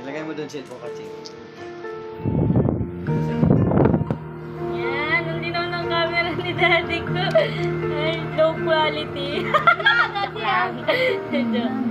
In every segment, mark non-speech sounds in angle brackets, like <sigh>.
Ilagay mo doon cellphone ka, Ching. Yan, hindi naman ang camera ni daddy ko. Ay, low quality. <laughs> Joke.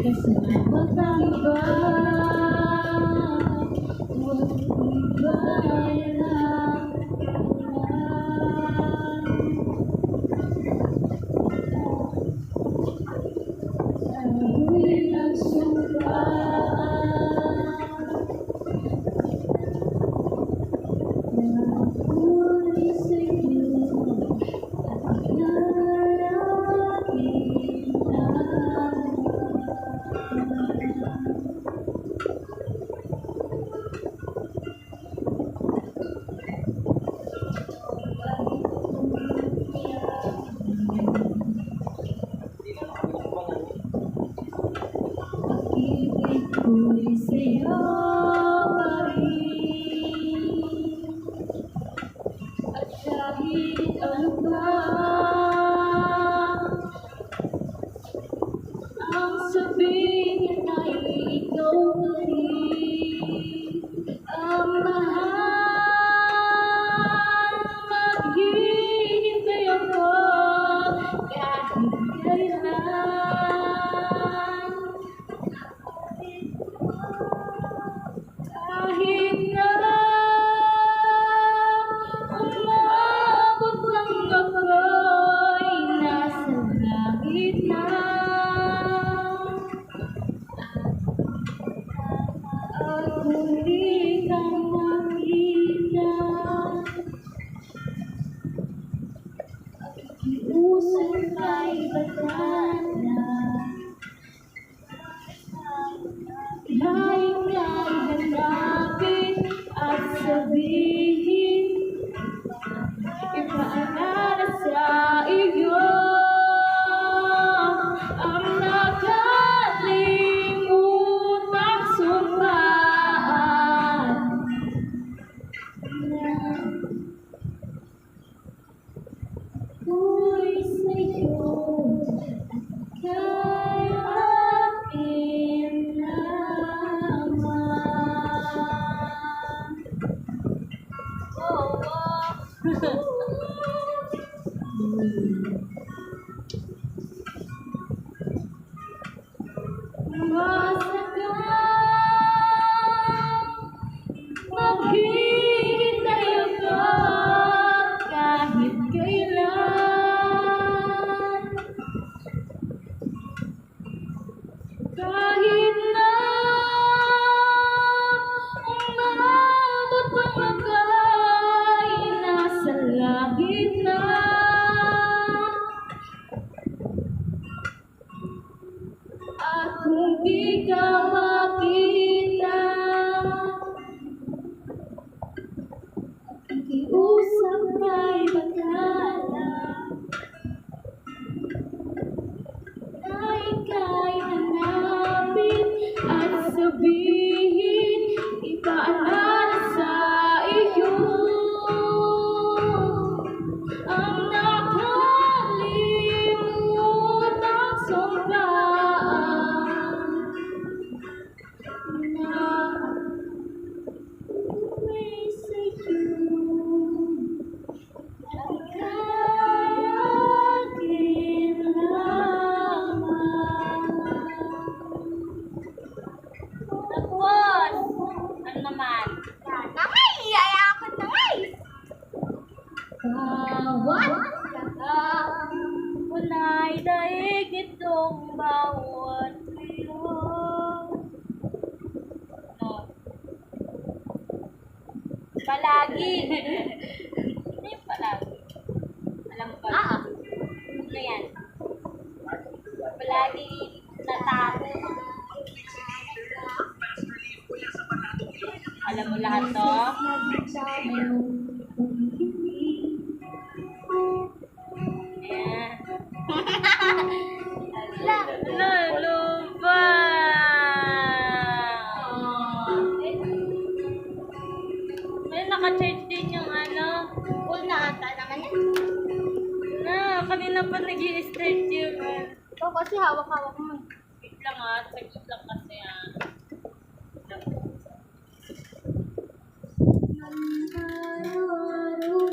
Huwag kang iba, huwag sa'yo pa kahit kailan. Kahit na Palagi. Ano yung palagi? Alam mo ba? Ah. Ano yan? Palagi natapos. Alam mo lahat to? naka-charge din yung ano. Full na ata naman yan. Na, kanina pa nag start yung ano. Ito kasi hawak-hawak mo. Wait lang ah, saglit lang kasi ah. Thank.